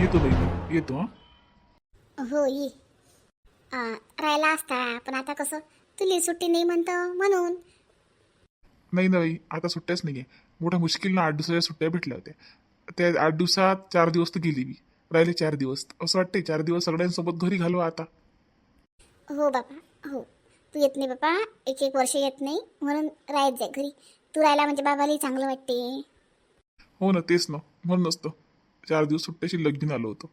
येतो बाई येतो हा. हो ये. राहिला असता पण आता कसं? तुली सुट्टी नाही म्हणतं म्हणून. नाही ना बाई आता सुट्ट्याच नाही आहे मोठ्या मुश्किलनं आठ दिवसाच्या सुट्ट्या भेटल्या होत्या. त्या आठ दिवसात चार दिवस तर गेली मी राहिले चार दिवस. असं वाटते चार दिवस सगळ्यांसोबत घरी घालवा आता. हो बाबा. हो. तू येत नाही बाबा. एक एक वर्ष येत नाही. म्हणून राहत जाय घरी. तू राहिला म्हणजे बाबालाही चांगलं वाटते हो ना तेच ना. म्हणूनच तर चार दिवस सुट्ट्याशी लगीन आलो होतो.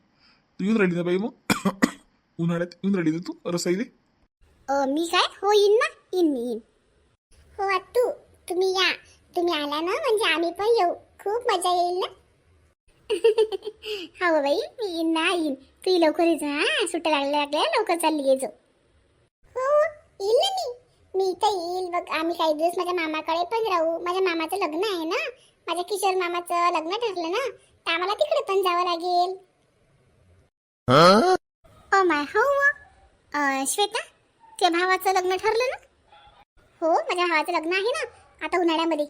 तू येऊन राहिली ना बाई मग? उन्हाळ्यात येऊन राहिली ना तू रसाईले? अ, मी काय? हो येईन ना. येईन मी येईन. हो आत्तू तुम्ही या. तुम्ही आला ना म्हणजे आम्ही पण येऊ. खूप मजा येईल ना? हो बाई मी येईन ना येईन. तू लवकर ये जा हा. सुट्ट्या लागल्या लागल्या लवकर चालली ये जो. हो येईल ना मी. मी तर येईल. बघ आम्ही काही दिवस माझ्या मामाकडे पण राहू. माझ्या मामाचं लग्न आहे ना? माझ्या किशोर मामाचं लग्न ठरलं ना तर आम्हाला तिकडे पण जावं लागेल. ओ माय हो अं, श्वेता तुझ्या भावाचं लग्न ठरलं ना? हो माझ्या भावाचं लग्न आहे ना आता उन्हाळ्यामध्ये.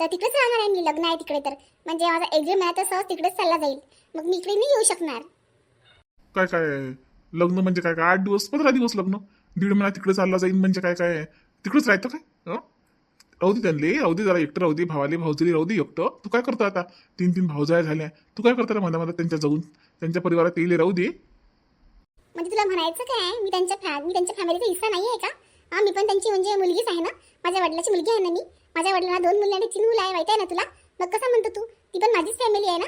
तर तिकडेच राहणार आहे मी लग्न आहे तिकडे तर. म्हणजे माझा एक्झाम आहे तर सहज तिकडेच चालला जाईल. मग मी इकडे नाही येऊ शकणार. काय काय? लग्न म्हणजे काय काय? आठ दिवस पंधरा दिवस लग्न? दीड महिना तिकडे चालला जाईल म्हणजे काय काय? तिकडेच राहतं काय? हं? राहू दे त्यांले राहू दे जरा एकटं राहू दे भावाले भाऊजली राहू दे एकटं. तू काय करतो आता? तीन तीन भाऊजाया झाल्या तू काय करतो मध्ये मध्ये त्यांच्या जाऊन? त्यांच्या परिवारात येईल राहू दे म्हणजे तुला म्हणायचं काय? मी त्यांच्या फॅ मी त्यांच्या फॅमिलीचा हिस्सा नाही आहे का? हा मी पण त्यांची म्हणजे मुलगीच आहे ना? माझ्या वडिलाची मुलगी आहे ना मी? माझ्या वडिलांना दोन मुलं आणि तीन मुलं आहे माहिती आहे ना तुला? मग कसं म्हणतो तू? ती पण माझीच फॅमिली आहे ना?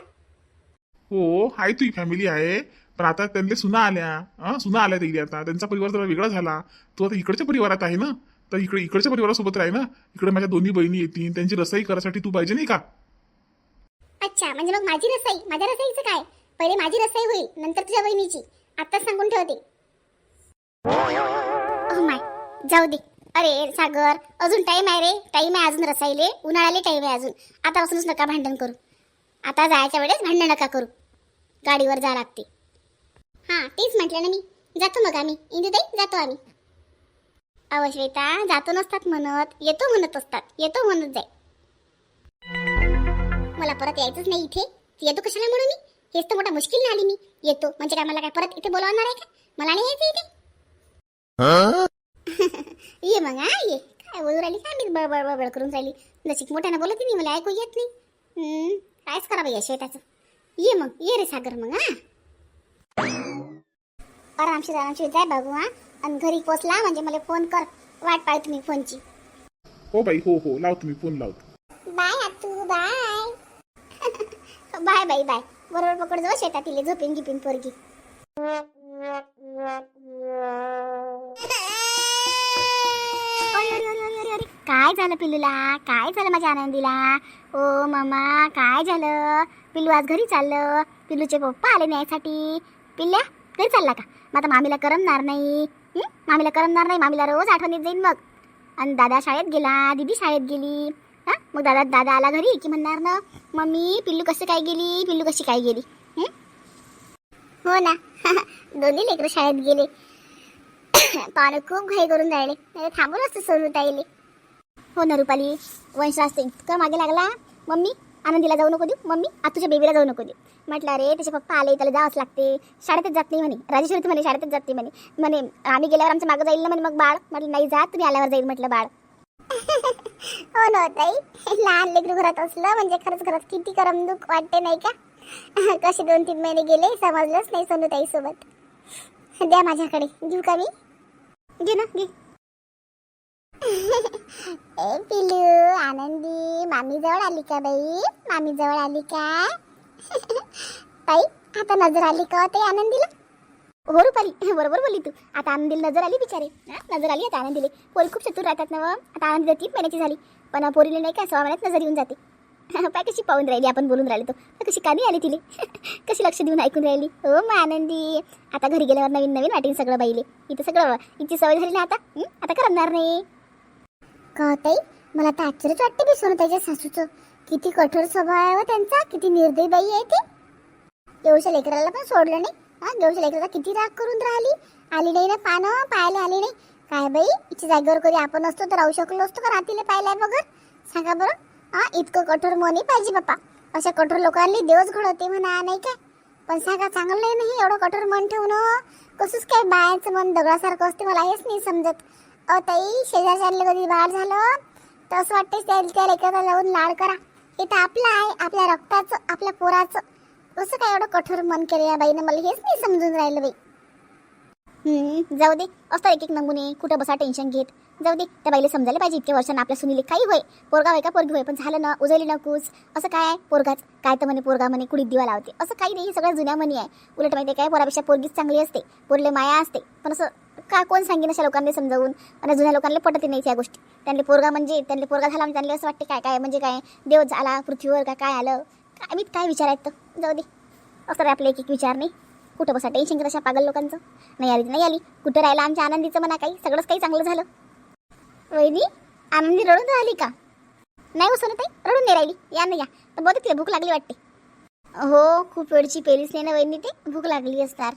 हो आहे तुझी फॅमिली आहे. पण आता त्यांना सुना आल्या. हा सुना आल्या तिकडे आता. त्यांचा परिवार जरा वेगळा झाला. तू आता इकडच्या परिवारात आहे ना? तर इकडे इकडच्या परिवारासोबत राही ना. इकडे माझ्या दोन्ही बहिणी येतील. त्यांची रसाई करायसाठी तू पाहिजे नाही का? अच्छा म्हणजे मग माझी रसाई? माझ्या रसाईचं काय? पहिले माझी रसाई होईल नंतर तुझ्या बहिणीची. आताच सांगून ठेवते. Oh ओ माय जाऊ दे. अरे सागर अजून टाइम आहे रे. टाइम आहे अजून रसाईले. उन्हाळ्याले टाइम आहे अजून. आतापासूनच नका भांडण करू. आता जायच्या वेळेस भांडण नका करू. गाडीवर जा लागते. हां तेच म्हटलं ना मी. जातो मग आम्ही. इंदुताई जातो आम्ही. अहो श्वेता जातो नसतात म्हणत येतो म्हणत असतात येतो म्हणत जाय. मला परत यायचंच नाही इथे. येतो कशाला म्हणून मी? हेच तर मोठा मुश्किल आली मी. येतो. म्हणजे काय मला काय परत इथे बोलावणार आहे का? मला नाही यायचं इथे. ये मग हा ये. काय बोलू राहिली? काय मी बळबळ बळबळ करून राहिली? नशीब मोठ्यानं बोलत नाही मला ऐकू येत नाही. कायच करा बाई शेताचं. ये मग ये रे सागर मग हा. आरामशीर आरामशीर जाय बाबू हा. आणि घरी पोचला म्हणजे मला फोन कर. वाट पाळ तुम्ही फोनची हो बाई हो हो. लावतो मी फोन लावतो. बाय तू बाय. Bye bye bye. बरोबर पकड जाऊ शेतात तिले झोपेन गिपेन पोरगी. अरे, अरे, अरे, अरे, अरे, अरे. काय झालं पिल्लूला? काय झालं माझ्या आनंदीला? ओ मामा काय झालं? पिल्लू आज घरी चाललं. पिल्लूचे पप्पा आले न्यायसाठी. पिल्ल्या घरी चालला का? मग आता मामीला करमणार नाही? मामीला करमणार नाही मामीला रोज आठवणीत जाईन मग. आणि दादा शाळेत गेला दीदी शाळेत गेली. हा? मग दादा दादा आला घरी की म्हणणार ना मम्मी पिल्लू कशी काय गेली? पिल्लू कशी काय गेली? हो? ना. दोन्ही लेकरं शाळेत गेले. पाहुणे खूप घाई करून राहिले. नाही थांबून असतं सोनू ताईले. हो ना रुपाली वंशराज असते. इतकं मागे लागला. मम्मी आनंदीला जाऊ नको देऊ. मम्मी आतूच्या बेबीला जाऊ नको देऊ. म्हटलं अरे त्याचे पप्पा आले त्याला जावंच लागते. शाळेतच जात नाही म्हणे. राजेश्वरी म्हणे शाळेतच जाते म्हणे. म्हणे आम्ही गेल्यावर आमच्या मागं जाईल ना म्हणे मग बाळ? म्हटलं नाही जात तुम्ही आल्यावर जाईल म्हटलं बाळ. हो ना ताई. लहान लेकरू घरात असलं म्हणजे खरंच घरात किती करमणूक वाटते नाही का? कसे दोन तीन महिने गेले समजलंच नाही सोनू ताई सोबत द्या माझ्याकडे. घेऊ का मी? घे ना घे. ए पिलू आनंदी मामी जवळ आली का बाई? मामी जवळ आली का? ताई आता नजर आली का ते आनंदीला? हो रुपाली बरोबर बोलली तू. आता आनंदीला नजर आली बिचारे. नजर आली आता आनंदीले. पोरी खूप चतुर राहतात ना आता आनंदीला तीन महिन्याची झाली. पण पोरीला नाही का सहा महिन्यात नजर येऊन जाते. पाय कशी पाहून राहिली आपण बोलून राहिलो तो तर कशी कानी आली तिले. कशी लक्ष देऊन ऐकून राहिली. हो मग आनंदी. आता घरी गेल्यावर नवीन नवीन वाटेन सगळं बाईले. इथं सगळं इथे सवय झाली ना आता? आता करणार नाही. का ताई? मला तर आश्चर्यच वाटते बी त्याच्या सासूचं. किती कठोर स्वभाव आहे हो त्यांचा किती निर्दयी बाई आहे ते. देऊच्या लेकराला पण सोडलं नाही. हा देऊच्या लेकराला किती राग करून राहिली. आली नाही ना पानं पाहायला आली नाही. काय बाई हिच्या जागेवर कधी आपण असतो तर राहू शकलो असतो का रात्रीला पाहिलाय बघर सांगा बरं. हा इतकं कठोर मनी पाहिजे बाप्पा. अशा कठोर लोकांनी देवच घडवते म्हणा नाही का? पण सांगा चांगलं नाही नाही एवढं कठोर मन ठेवणं? कसंच काय बायाचं मन दगडासारखं असते मला हेच नाही समजत. अ ताई शेजारच्या कधी बाहेर झालं. तर असं वाटते त्या लेकराला लावून लाड करा. हे तर आपलं आहे आपल्या रक्ताचं आपल्या पोराचं. कसं काय एवढं कठोर मन केलं या बाईनं? मला हेच नाही समजून राहिलं बाई. जाऊ दे. असतात एक एक नमुने कुठं बसा टेन्शन घेत. जाऊ दे त्या बाईला समजायला पाहिजे इतक्या वर्षांना आपल्या सुनीले काही होय. पोरगा होय का पोरगी होय पण झालं ना उजळली ना कूच असं काय आहे पोरगाच? काय तर म्हणे पोरगा म्हणे कुडीत दिवा लावते. असं काही नाही हे सगळ्या जुन्या म्हणी आहे. उलट माहिती आहे काय पोरापेक्षा पोरगीच चांगली असते. पोरले माया असते. पण असं का कोण सांगेन अशा लोकांनी समजावून? आणि जुन्या लोकांना पटत नाही या गोष्टी. त्यांना पोरगा म्हणजे त्यांना पोरगा झाला म्हणजे त्यांना असं वाटते काय काय म्हणजे काय? देव झाला पृथ्वीवर का काय आलं? काय मी काय विचार आहेत तर जाऊ दे. असं आपले एक एक विचार नाही. कुठं बसा टेन्शन घेत अशा पागल लोकांचं? नाही आली नाही आली. कुठं राहिलं आमच्या आनंदीचं म्हणा काही? सगळंच काही चांगलं झालं. वहिनी आनंदी रडून राहिली का? नाही हो ताई रडून नाही राहिली. या ना या. तर बघत तिला भूक लागली वाटते. हो खूप वेळची पेरीस नाही ना वहिनी ते? भूक लागली असणार.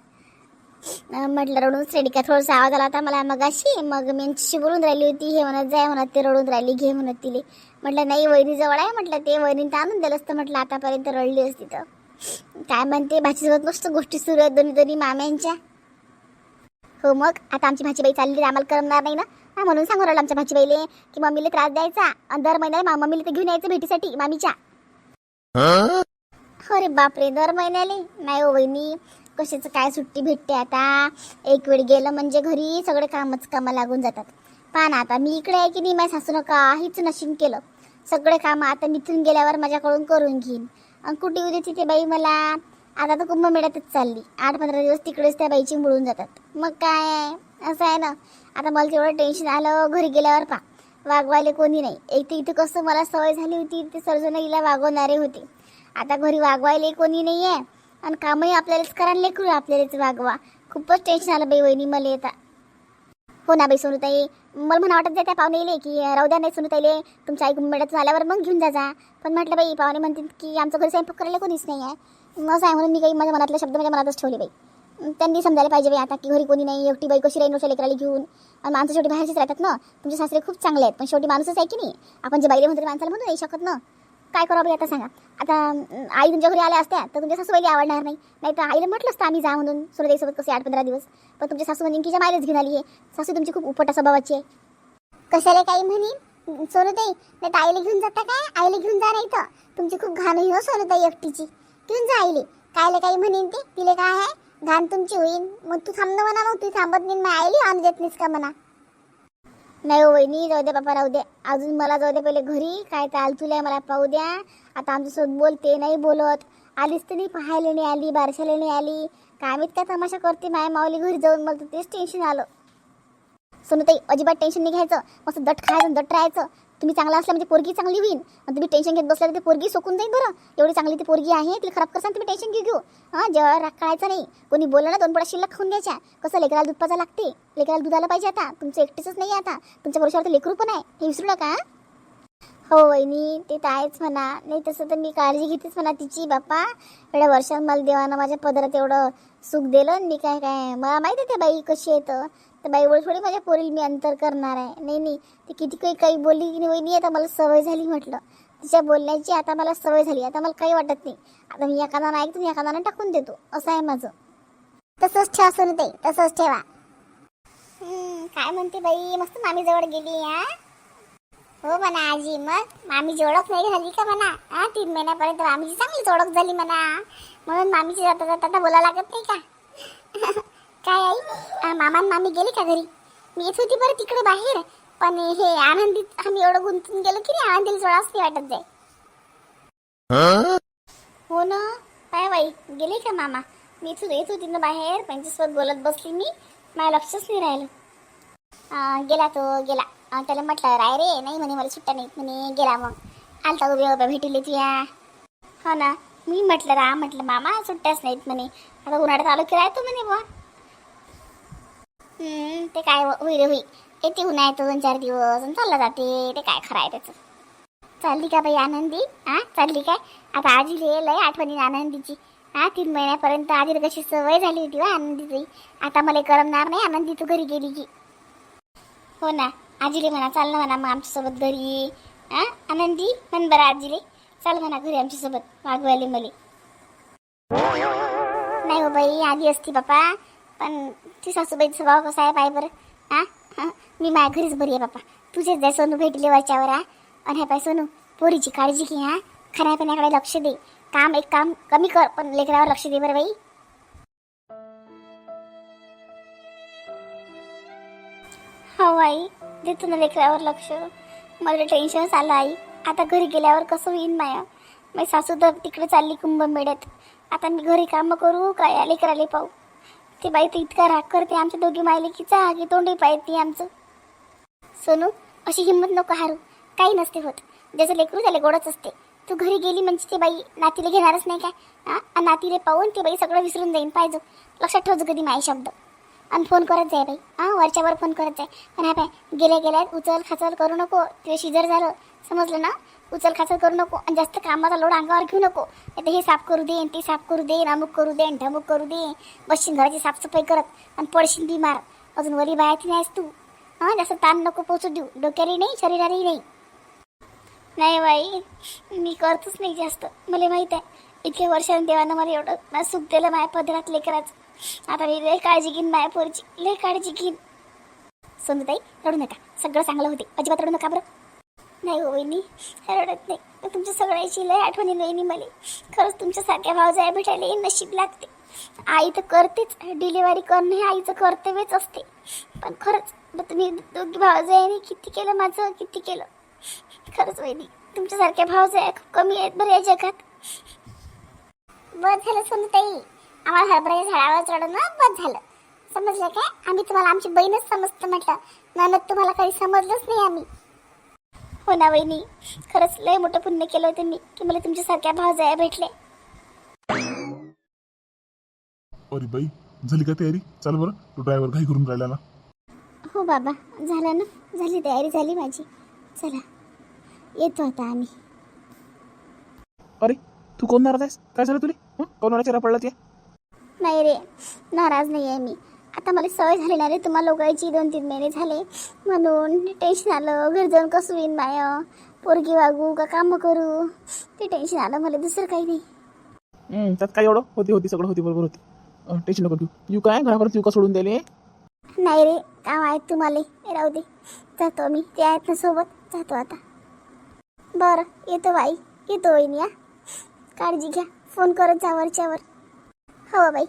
म्हटलं रडून रेडी का? थोडासा आवाज आला होता मला मगाशी. मग मेंची बोलून राहिली होती हे म्हणत जाय म्हणत ते रडून राहिली घे म्हणत तिले. म्हटलं नाही वहिनी जवळ आहे. म्हटलं ते वहिनी तर आणून दिलं असतं. म्हटलं आतापर्यंत रडली असती तर. काय म्हणते भाचीसोबत मस्त गोष्टी सुरू आहेत दोन्ही दोन्ही माम्यांच्या. हो मग आता आमची भाजीबाई चालली तर आम्हाला करणार नाही ना? हा म्हणून सांगू राहिलं आमच्या भाजीबाईले की मम्मीला त्रास द्यायचा आणि दर महिन्याला मम्मीला ते घेऊन यायचं भेटीसाठी मामीच्या. अरे बापरे दर महिन्याले? नाही हो वहिनी कशाचं काय सुट्टी भेटते आता? एक वेळ गेलं म्हणजे घरी सगळे कामच कामं लागून जातात. पहा ना आता मी इकडे आहे की नाही माझ्या सासूनं काहीच नशीन केलं. सगळे कामं आता निथून गेल्यावर माझ्याकडून करून घेईन. कुठे उद्या तिथे बाई मला आता तर कुंभमेळ्यातच चालली. आठ पंधरा दिवस तिकडेच त्या बाईची मिळून जातात. मग काय आहे? असं आहे ना. आता मला तेवढं टेन्शन आलं घरी गेल्यावर पा वागवायला कोणी नाही. एक तर इथे कसं मला सवय झाली होती ते सर्वजण हिला वागवणारे होते. आता घरी वागवायला कोणी नाही आहे आणि कामही आपल्यालाच करायला लेकरू आपल्यालाच वागवा. खूपच टेन्शन आलं बाई वहिनी मला येता हो ना बाई सोनूताई. मला म्हणा वाटत जाय त्या पाहुणे येले की राहू द्या नाही सोनूताईले तुमच्या आई कुंभमेळ्यात झाल्यावर मग घेऊन जा जा. पण म्हटलं बाई पाहुणे म्हणतील की आमचं घरी स्वयंपाक करायला कोणीच नाही आहे. मग असं आहे म्हणून मी काही माझ्या मनातले शब्द माझ्या मनातच ठेवले बाई. त्यांनी समजायला पाहिजे बाई आता की घरी कोणी नाही एकटी बाई कशी राहील नोशा लेकराला घेऊन. आणि माणसं शेवटी बाहेरचीच राहतात ना. तुमचे सासरे खूप चांगले आहेत पण शेवटी माणूसच आहे की नाही? आपण जे बाईले म्हणतो माणसाला म्हणून नाही शकत ना. काय करावं आता सांगा. आता आई तुमच्या घरी आल्या असत्या तर तुमच्या सासूबाईला आवडणार नाही. नाही तर आईला म्हटलं असतं आम्ही जा म्हणून सोनताईसोबत कसे आठ पंधरा दिवस. पण तुमच्या सासू म्हणजे की मायलाच घेऊन आली आहे सासू तुमची खूप उपटा स्वभावाची आहे. कशाला काही म्हणी? सोनताई नाही तर आईला घेऊन जाता काय? आईला घेऊन जा नाही तर. तुमची खूप घाण होईल हो सोनताई एकटीची. घेऊन जा आईले. कायले काही म्हणेन ते? तिले काय आहे? घाण तुमची होईल. मग तू थांब म्हणा मग तू थांबत नाही मग आईली आणून देत नाहीस का म्हणा? नाही हो वहिनी जाऊ दे बापा राहू दे. अजून मला जाऊ दे पहिले घरी काय तर तुला मला पाहू द्या. आता आमच्यासोबत बोलते नाही बोलत. आलीच तर नाही पाहायला नाही आली बारशाला नाही आली. काय माहीत काय तमाशा करते माया माऊली घरी जाऊन मला तेच टेन्शन आलं. सोनताई अजिबात टेन्शन नाही घ्यायचं. मस्त दट खायचं दट राहायचं. तुम्ही चांगला असला म्हणजे पोरगी चांगली होईल तुम्ही टेन्शन घेत बसला तर ते पोरगी सोकून जाईल बरं. एवढी चांगली ती पोरगी आहे तिला खराब करसान तुम्ही टेन्शन घेऊ घेऊ. हां जेव्हा राग काढायचा नाही. कोणी बोलला ना दोन पडा शिल्लक खाऊन द्यायच्या कसं लेकराला दूध पाजा लागते? लेकराला दूध आलं पाहिजे आता. तुमचं एकटीच नाही आता. तुमच्या भरोशावर तर लेकरू पण आहे. हे विसरू नका हो. वहिनी ते तर आहेच म्हणा. नाही तसं तर मी काळजी घेतेच म्हणा तिची बाप्पा एवढ्या वर्षात मला देवानं माझ्या पदरात एवढं सुख दिलं मी काय काय मला माहिती आहे त्या बाई कशी येतं तर बोल थोडी माझ्या पोरील मी अंतर करणार आहे. नाही नाही. ती किती काही काही बोलली की नाही आता मला सवय झाली म्हटलं. तिच्या बोलण्याची आता मला सवय झाली. आता मला काही वाटत नाही. आता मी या कानानं ऐकतो या कानानं टाकून देतो. असं आहे माझं. तसंच ठेवा सोनू ते तसंच ठेवा. काय म्हणते बाई? मस्त मामी जवळ गेली या हो म्हणा आजी मग? मामीची ओळख नाही झाली का म्हणा? हा तीन महिन्यापर्यंत मामीची चांगलीच ओळख झाली म्हणा. म्हणून मामीची जाता जाता आता लागत नाही का? काय मामा मामी गेले का घरी? मी येत होती बरं तिकडे बाहेर पण हे आनंदीत आम्ही एवढं गुंतून गेलो की नाही आनंदीला सोडाच नाही वाटत जाय. हो ना? काय बाई गेले का मामा? मी इथून येत होती ना बाहेर त्यांच्यासोबत बोलत बसली मी माझ्या लक्षच नाही राहिलं. गेला तो गेला. त्याला म्हटलं राय रे नाही म्हणे मला सुट्ट्या नाहीत म्हणे गेला मग. आलता उभे उभ्या भेटीले तुया हो ना? मी म्हटलं रा म्हटलं मामा सुट्ट्याच नाहीत म्हणे. आता उन्हाळ्यात आलो की राहतो म्हणे बा हम्म, ते काय हो- होई रे होई येते येतो दोन चार दिवस आणि चालला जाते. ते काय खरं आहे त्याचं. चालली का बाई आनंदी? हा चालली काय? आता आजी लय आठवणी आनंदीची. हा तीन महिन्यापर्यंत आजीला कशी सवय झाली होती वा आनंदीची. आता मला करमणार नाही आनंदी तू घरी गेली की. हो ना आजीले म्हणा चाल ना म्हणा मग आमच्यासोबत घरी हा आनंदी म्हण बरं आजीले. चाल म्हणा घरी आमच्यासोबत मागवायले मले. नाही हो बाई आली असती बापा. पण ती सासूबाईचा स्वभाव कसा आहे पाय बरं. हा? हं, मी माझ्या घरीच बरी आहे बापा. तुझेच जाय सोनू भेटले वरच्यावर हा. आणि हे पाय सोनू पोरीची काळजी घे हा. खाण्यापिण्याकडे लक्ष दे. काम एक काम कमी कर पण लेकरावर लक्ष दे बरं बाई. हो आई. देतो ना लेकरावर लक्ष. मला टेन्शनच आलं आई. आता घरी गेल्यावर कसं होईन माया? माझी सासू तर तिकडे चालली कुंभमेळ्यात. आता मी घरी कामं करू का या लेकराले पाहू. ते बाई तर इतका राग करते आमच्या दोघी मायले की तोंडही पाहते आमचं. सोनू अशी हिंमत नको हारू. काही नसते होत. ज्याचं लेकरू त्याला गोडच असते. तू घरी गेली म्हणजे ते बाई नातीला घेणारच नाही काय? हा? नातीले पाहून ते बाई सगळं विसरून जाईन. पाहिजे लक्षात ठेवतो कधी माय शब्द. आणि फोन करत जाय बाई. हां? वरच्यावर फोन करत जाय. पण हा पाय गेल्या गेल्यात उचल खाचल करू नको. ते शिजर झालं. समजलं ना? उचल खाचल करू नको आणि जास्त कामाचा लोड अंगावर घेऊ नको. नाही हे साफ करू दे ते साफ करू दे अमुक करू दे आणि ढमुक करू दे. बसशील घराची साफसफाई करत आणि पडशील बिमार. अजून वरी बाहेर नाहीस तू. हां जास्त ताण नको पोचू देऊ. डोक्यालाही नाही शरीरालाही नाही. नाही बाई मी करतच नाही जास्त. मला माहीत आहे इतक्या वर्षांनी देवानं मला एवढं मला सुख दिलं माझ्या पदरात लेकराचं. आता मी लय काळजी घेईन माझ्या पोरची. लय काळजी घेईन. समजताई रडू नका. सगळं चांगलं होते. अजिबात रडू नका बरं. नाही हो वहिनी रडत नाही. तुमच्या सगळ्याची लय आठवणी वहिनी मला. खरंच तुमच्यासारख्या भावजाया भेटायला हे नशीब लागते. आई तर करतेच डिलिव्हरी करणं हे आईचं कर्तव्यच असते. पण खरंच मग तुम्ही दोघी भावजायाने किती केलं माझं किती केलं? खरंच वहिनी तुमच्यासारख्या भावजाया खूप कमी आहेत बरं या जगात. बस झालं समजताई आम्हाला हरभऱ्याच्या झाडावर चढणं बस झालं. समजलं काय? आम्ही तुम्हाला आमची बहीणच समजतं म्हटलं. ननद तुम्हाला काही समजलंच नाही आम्ही. हो ना वहिनी. खरंच लय मोठं पुण्य केलं होतं मी की मला तुमच्यासारख्या भावजाया भेटले अरे बाई झाली का तयारी? चाल बरं तो ड्रायव्हर घाई करून राहिला ना. हो बाबा झालं ना. झाली तयारी झाली माझी. चला येतो आता आम्ही. अरे तू कोण नाराज आहेस? काय झालं तुला? कोणाला चेहरा पडला त्या नाही रे नाराज नाही आहे मी. आता मला सवय झाली ना रे तुम्हाला लोकांची दोन तीन महिने झाले. म्हणून टेन्शन आलं घर जाऊन कसं होईन माय पोरगी वागू का कामं करू? ते टेन्शन आलं मला दुसरं काही नाही. हं, त्यात काय एवढं? होती होती सगळं होती बरोबर होती. अं, टेन्शन नको घेऊ. येऊ काय? घरापर्यंत येऊ का सोडून द्यायले? नाही रे काम आहेत तुम्हाला. राहू दे. जातो मी. ते आहेत ना सोबत. जातो आता. बरं येतो बाई. येतो वहिनी या काळजी घ्या. फोन करत जा वरच्यावर. हो बाई.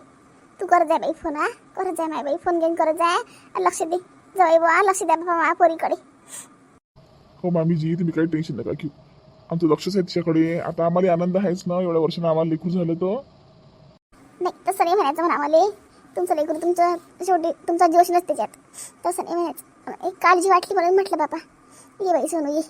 तू करत जा बाई फोन हा? करत जा माय बाई फोन घेऊन करत जा आणि लक्ष दे. जाई बुवा लक्ष द्या बाबा माझ्या पोरीकडे. हो मामीजी तुम्ही काही टेन्शन नका घेऊ. आमचं लक्षच आहे तिच्याकडे. आता आम्हाला आनंद आहेच ना? एवढ्या वर्षानं आम्हाला लेकरू झालं तर? नाही तसं नाही म्हणायचं म्हणा मला तुमचं लेकरू तुमचं शेवटी तुमचा जोश नसते त्यात तसं नाही म्हणायचं. एक काळजी वाटली म्हणून म्हटलं बाबा. ये बाई सोनू ये.